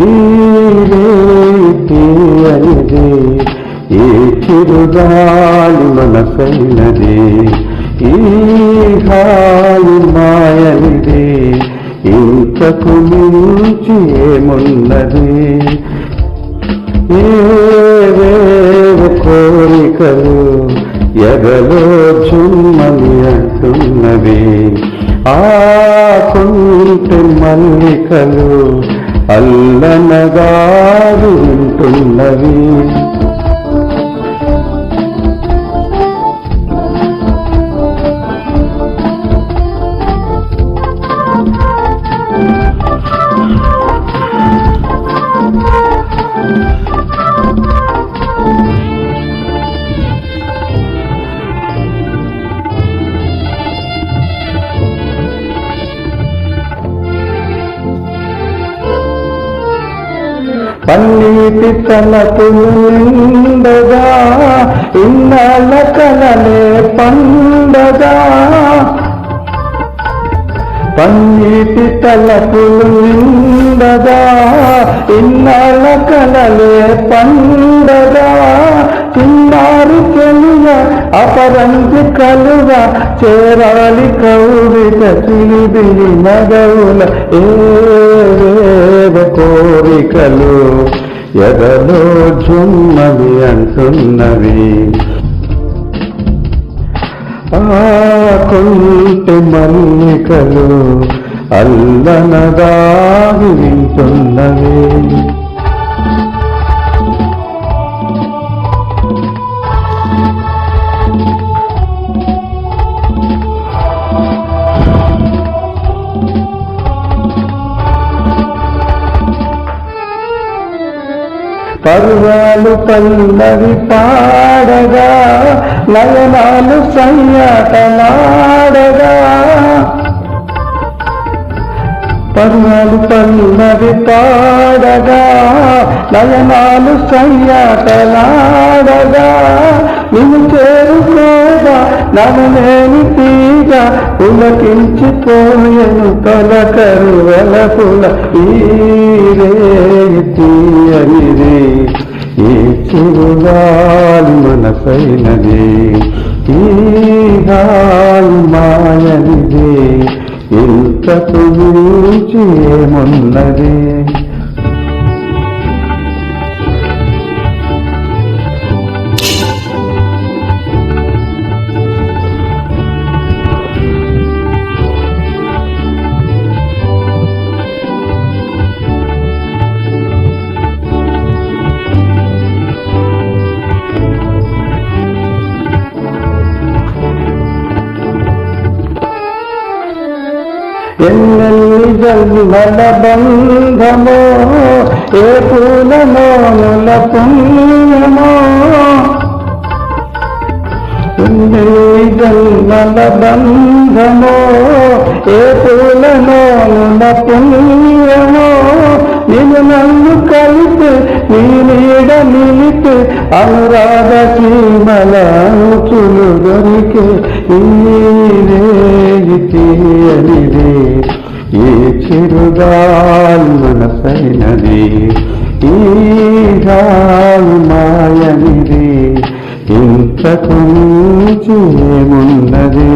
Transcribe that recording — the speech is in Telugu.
ఈ తీయనిది ఈ చిరుగాలి మనసైనది ఈ హాయి మాయనిది ఇంతకు మించి ఏమున్నది? ఏవేవ కోరికలు ఎగలో చుమ్మని అంటున్నది ఆ కుంటి మల్లికలు అల్లనగా వింటున్నవి పన్నీటి తలపులు నిండగా ఇన్నాళ్ళ కలలే పండగా. పన్నీటి తలపులు నిండగా ఇన్నాళ్ళ కలలే పండగా. చిన్నారు అపరంజి కలువ చేరాలి కౌరిత చిలిబిలి నగవుల ఏవేవ కోరికలు. ఎదలో జుమ్మవి అంటున్నవి. కొంటి మల్లికలు అల్లనదాగి వింటున్నవి. పర్వాలు పల్లవి పాడగా నయనాలు సయ్యాటలాడగా పర్వాలు పల్లవి పాడగా నయనాలు సయ్యాటలాడగా నిన్ను చేరుకోగా నవలేని తీగ పులకించిపోయను తొలకరు వెలపుల ఈ తీయనిది చిరుగాలి మనసైనది. ఈ గాలి మాయనిది. ఇంతకు మించి ఏమున్నది? ఎన్నెన్ని జన్మల బంధమో ఏ పూల నోముల పుణ్యమో ఎన్నెల్లి జన్మల బంధమో ఏ పూల నోముల పుణ్యమో నిన్ను నన్ను కలిపి నీ నీడ నిలిపి అనురాగ సీమల అంచులు దొరికి ఈ తీయనిది ఈ చిరుగాలి మనసైనది. ఈ మాయనిది ఇంతకు మించి ఏమున్నది